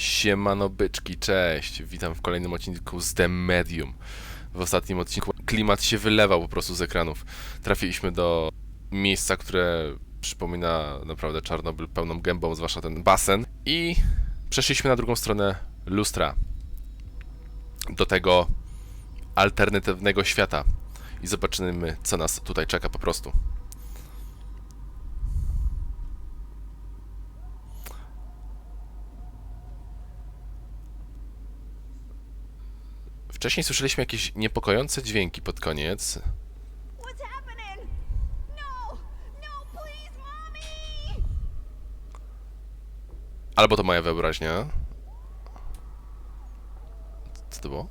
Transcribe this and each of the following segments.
Siemano byczki, cześć. Witam w kolejnym odcinku z The Medium. W ostatnim odcinku klimat się wylewał po prostu z ekranów. Trafiliśmy do miejsca, które przypomina naprawdę Czarnobyl pełną gębą, zwłaszcza ten basen. I przeszliśmy na drugą stronę lustra. Do tego alternatywnego świata. I zobaczymy, co nas tutaj czeka po prostu. Wcześniej słyszeliśmy jakieś niepokojące dźwięki pod koniec. No! No! Albo to moja wyobraźnia. Co to było?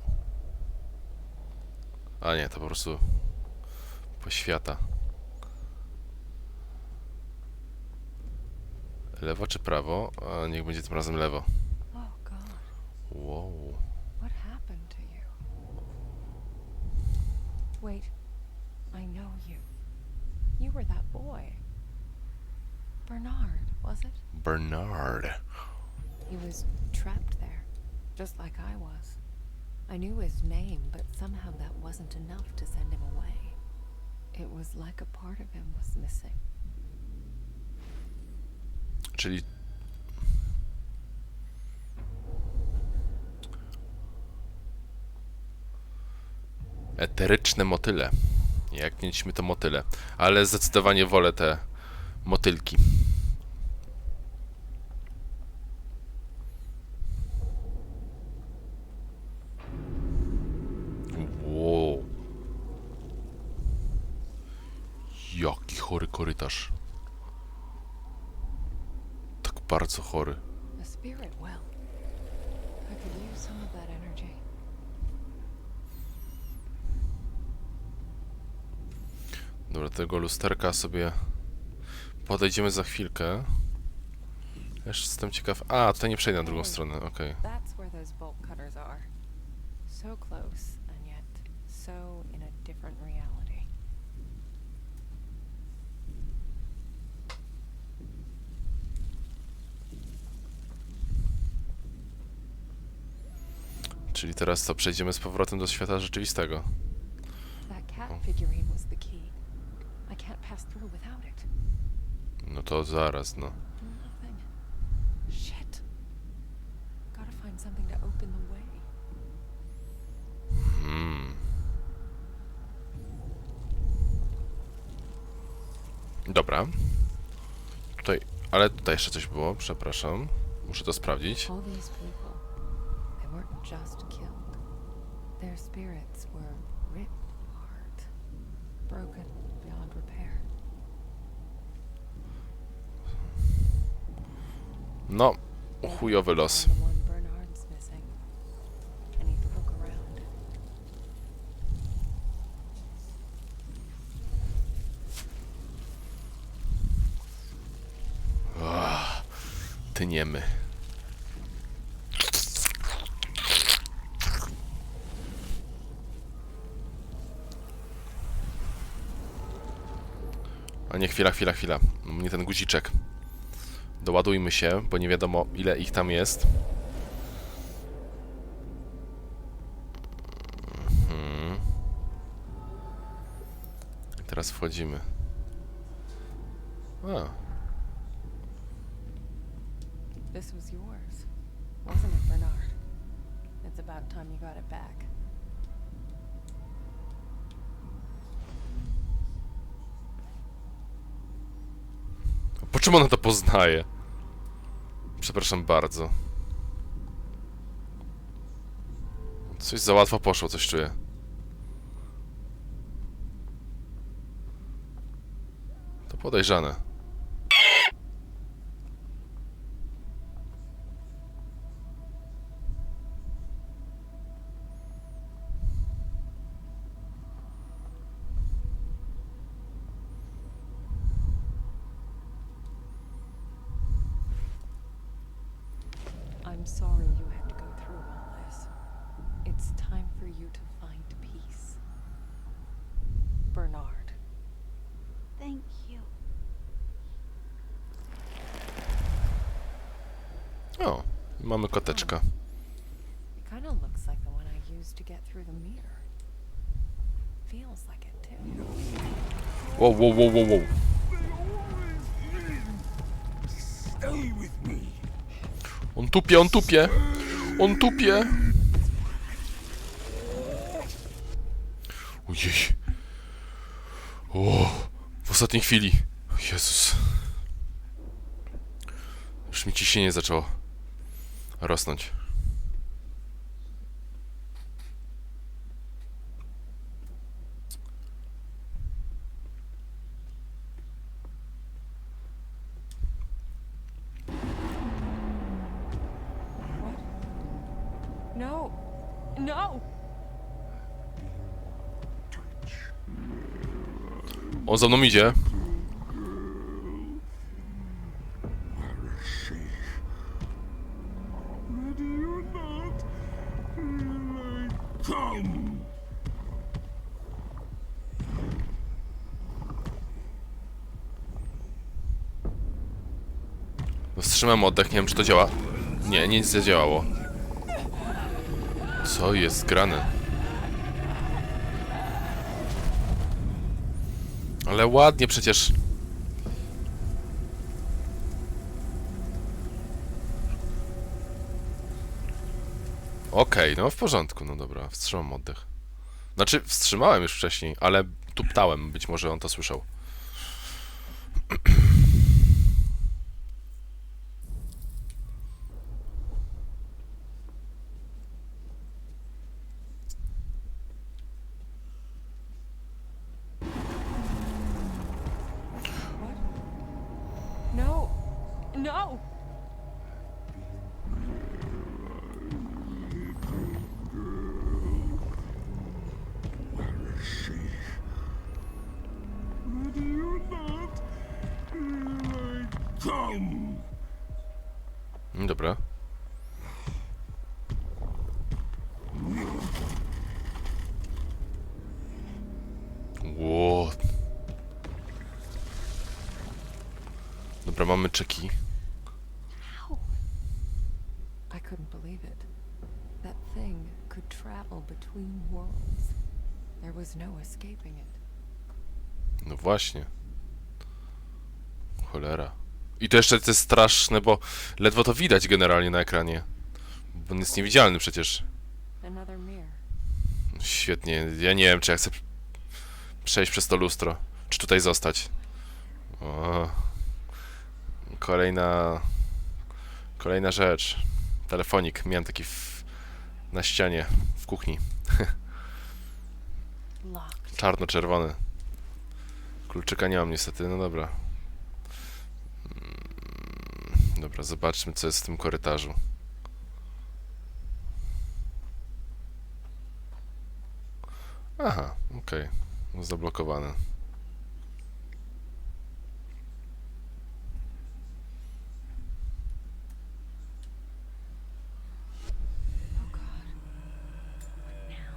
A nie, to po prostu poświata. Lewo czy prawo? A niech będzie tym razem lewo. Wow. Wait, I know you. You were that boy. Bernard, was it? Bernard. He was trapped there, just like I was. I knew his name, but somehow that wasn't enough to send him away. It was like a part of him was missing. Czyli. Eteryczne motyle. Jak mieliśmy to motyle. Ale zdecydowanie wolę te motylki. Wow. Jaki chory korytarz. Tak bardzo chory. A spirit well. I could use some of that energy. Dobra, do tego lusterka sobie podejdziemy za chwilkę. Jeszcze jestem ciekaw. A, tutaj nie przejdę na drugą stronę, okej. That's where those bolt cutters are. So close, and yet so in a different reality. Czyli teraz to przejdziemy z powrotem do świata rzeczywistego. That cat figurine was the key. Can't pass through without it. No to zaraz, no. Nothing. Shit. Gotta find something to open the way. Hmm. Dobra. Tutaj, ale tutaj jeszcze coś było, przepraszam. Muszę to sprawdzić. All these people, they weren't just killed. Their spirits were ripped apart, broken beyond repair. No, Maybe chujowy we'll los. find the one Bernard's missing. I need to look around. Tyniemy. A nie, chwila, chwila, chwila. Mnie ten guziczek. Doładujmy się, bo nie wiadomo ile ich tam jest. Mhm. Teraz wchodzimy. A, This was yours, wasn't it, Bernard? It's about time you got it back. Po czym ona to poznaje? Przepraszam bardzo. Coś za łatwo poszło, coś czuję. To podejrzane. I'm sorry you had to go through all this. It's time for you to find peace. Bernard. Thank you. O, Mamy koteczka. Hmm. It kind of looks like the one I used to get through the mirror. Feels like it too. Wow, wow, wow, wow, wow. Tupie, on tupie! On tupie! Ojej. O, w ostatniej chwili. Jezus. Już mi ciśnienie zaczęło rosnąć. No! No! On za mną idzie. Wstrzymam oddech, nie wiem czy to działa. Nie, nic nie działało. Co jest grane? Ale ładnie przecież. Okej, no w porządku, no dobra, wstrzymam oddech. Znaczy, wstrzymałem już wcześniej, ale tuptałem, być może on to słyszał. No! No! Do you not feel like come? Mm, Dobra. Ło. Dobra, mamy czeki. I couldn't believe it. That thing could travel between worlds. There was no escaping it. No właśnie. Cholera. I to jeszcze to jest straszne, bo ledwo to widać generalnie na ekranie. Bo on jest niewidzialny przecież. Świetnie. Ja nie wiem, czy ja chcę przejść przez to lustro. Czy tutaj zostać. O. Kolejna... Kolejna rzecz. Telefonik. Miałem taki w... na ścianie w kuchni. Czarno-czerwony. Kluczyka nie mam niestety, no dobra. Dobra, zobaczmy co jest w tym korytarzu. Aha, okej. Zablokowane. Oh God. What now?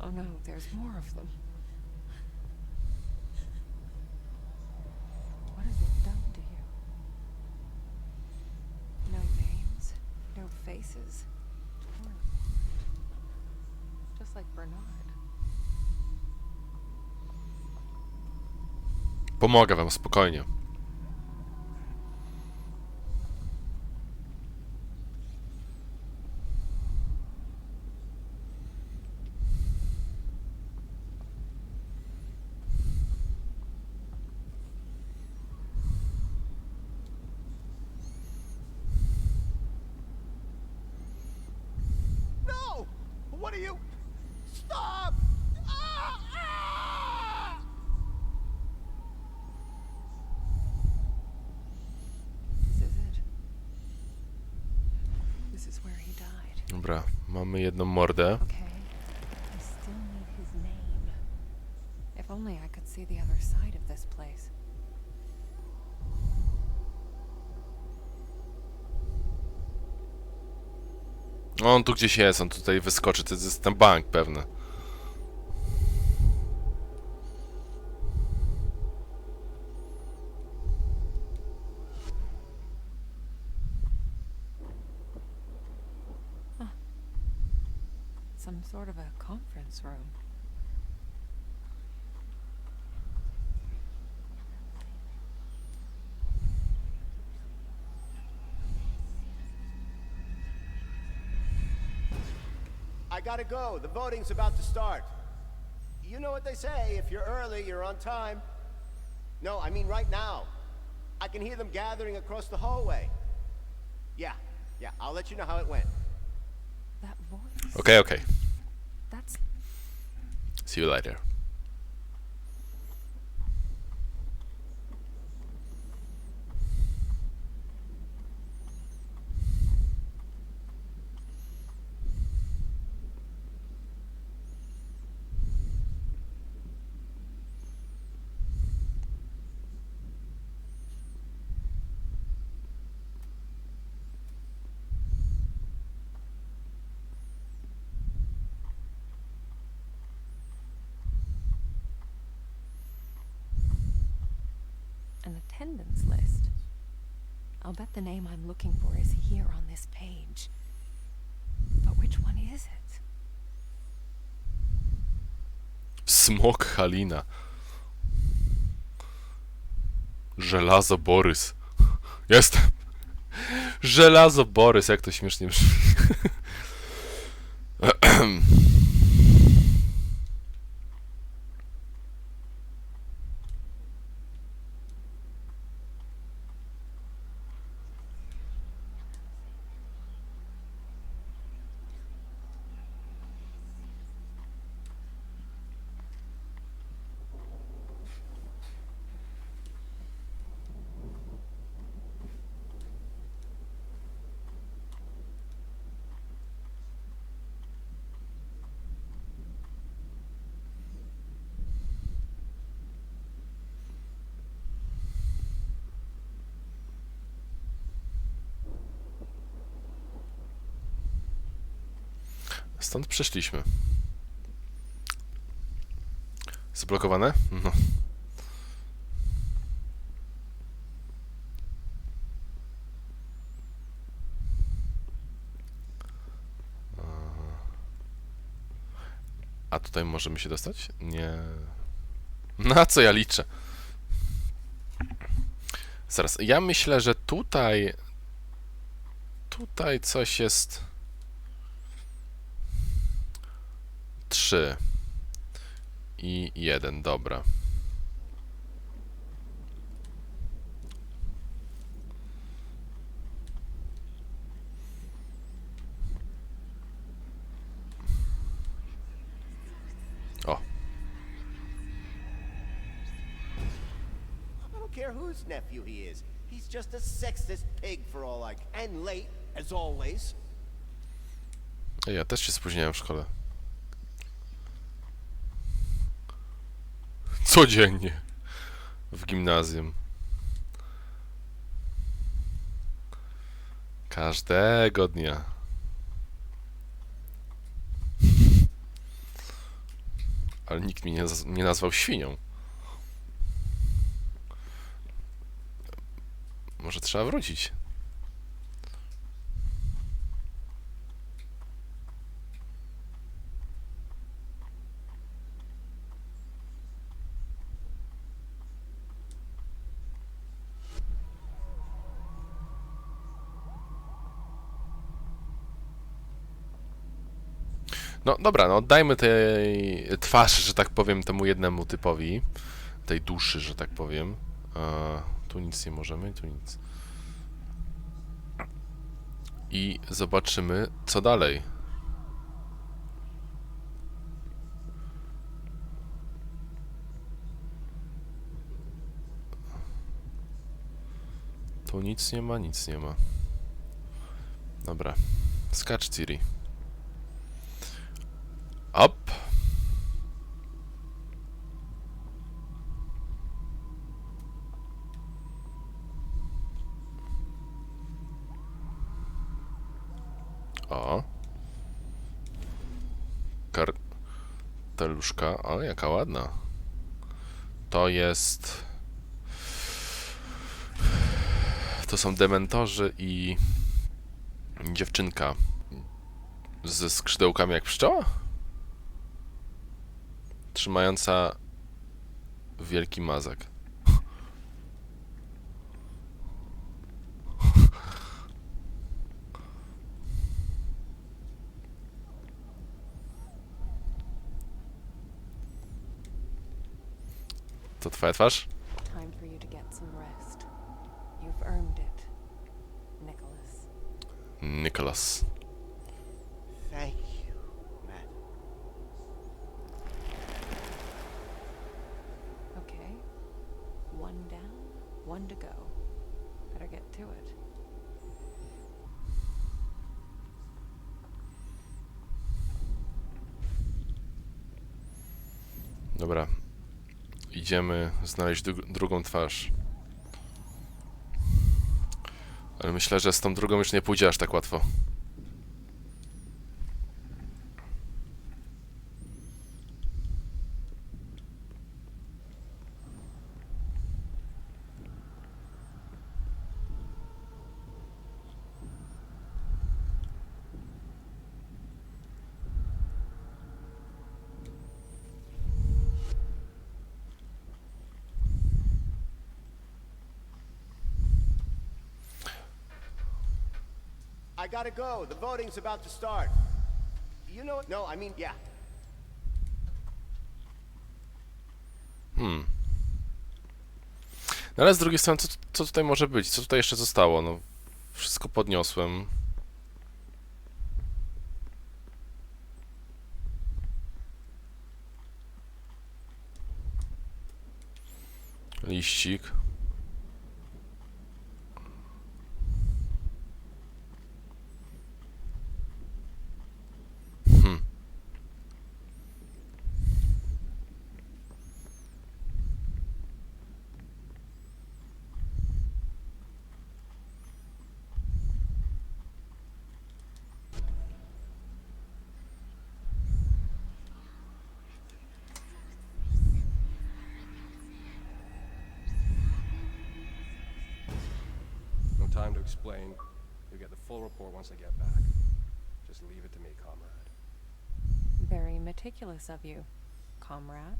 Oh no, there's more of them. What has it done to you? No names, no faces. Hmm. Just like Bernard. Pomogę wam, spokojnie. No! What are you? Stop! Ah! Ah! This is it. This is where he died. Dobra, mamy jedną mordę. Okay. I still need his name. If only I could see the other side of this place. On tu gdzieś jest, on tutaj wyskoczy, to jest ten bank pewny. Conference room. I gotta go. The voting's about to start. You know what they say if you're early, you're on time. No, I mean right now. I can hear them gathering across the hallway. Yeah, yeah, I'll let you know how it went. That voice. Okej, okej. That's See you later. An attendance list. I'll bet the name I'm looking for is here on this page. But which one is it? Smok Halina. Żelazo Borys. Jestem. Żelazo Borys, jak to śmiesznie brzmi. Stąd przyszliśmy. Zablokowane? No. A tutaj możemy się dostać? Nie. Na co ja liczę? Zaraz, ja myślę, że tutaj. Tutaj coś jest. 3 i 1, dobra. O, I don't care whose nephew he is. He's just a sexist pig for all I... And late, as always. ja też się spóźniałem w szkole. Codziennie. W gimnazjum. Każdego dnia. Ale nikt mnie nie, nie nazwał świnią. Może trzeba wrócić. No dobra, no oddajmy tej twarz, że tak powiem, temu jednemu typowi. Tej duszy, że tak powiem. Tu nic nie możemy, tu nic. I zobaczymy, co dalej. Tu nic nie ma, nic nie ma. Dobra. Skacz, Ciri up. O. Karteluszka. O, jaka ładna. To jest... To są dementorzy i dziewczynka ze skrzydełkami jak pszczoła? Trzymająca wielki mazak. To twoja twarz? Time for you to get some rest. You've earned it, Nicholas. Nicholas. Thank you, Matt. Okay. One down, one to go. Better get to it. Dobra. Idziemy znaleźć dru- drugą twarz. Ale myślę, że z tą drugą już nie pójdzie aż tak łatwo. I go. The voting's about to start. You know? No, I mean, yeah. Hmm. No ale z drugiej strony, co, co tutaj może być? Co tutaj jeszcze zostało? No, wszystko podniosłem. Liścik. Explain. You'll get the full report once I get back. Just leave it to me, comrade. Very meticulous of you, comrade.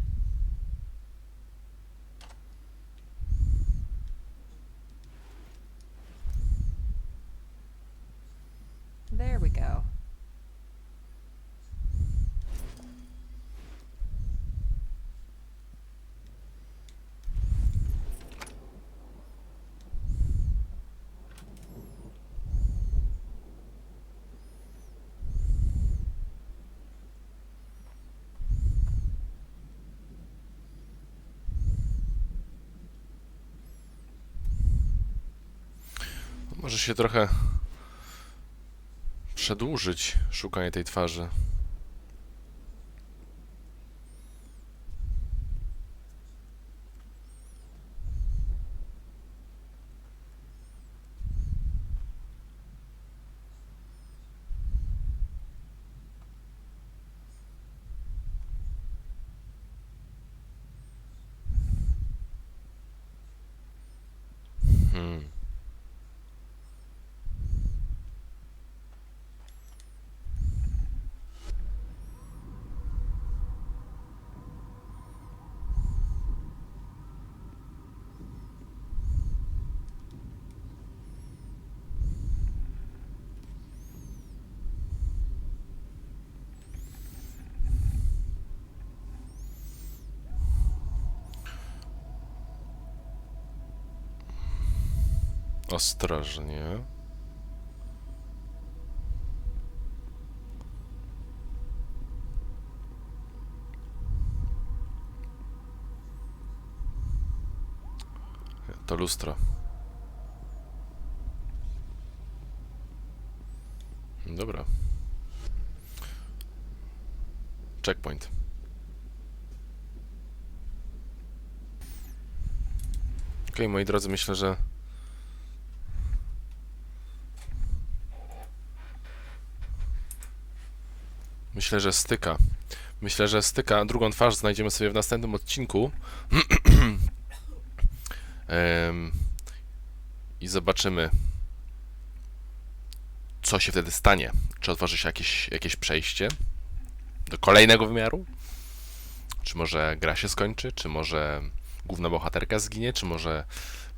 Może się trochę przedłużyć szukanie tej twarzy. Hmm. Ostrożnie. To lustro. Dobra. Checkpoint. Okej, moi drodzy, myślę, że Myślę, że styka. Myślę, że styka, drugą twarz znajdziemy sobie w następnym odcinku. I zobaczymy, co się wtedy stanie. Czy otworzy się jakieś, jakieś przejście do kolejnego wymiaru? Czy może gra się skończy? Czy może główna bohaterka zginie? Czy może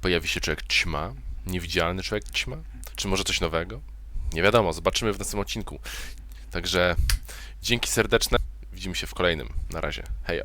pojawi się człowiek ćma? Niewidzialny człowiek ćma? Czy może coś nowego? Nie wiadomo, zobaczymy w następnym odcinku. Także dzięki serdeczne. Widzimy się w kolejnym. Na razie. Hejo.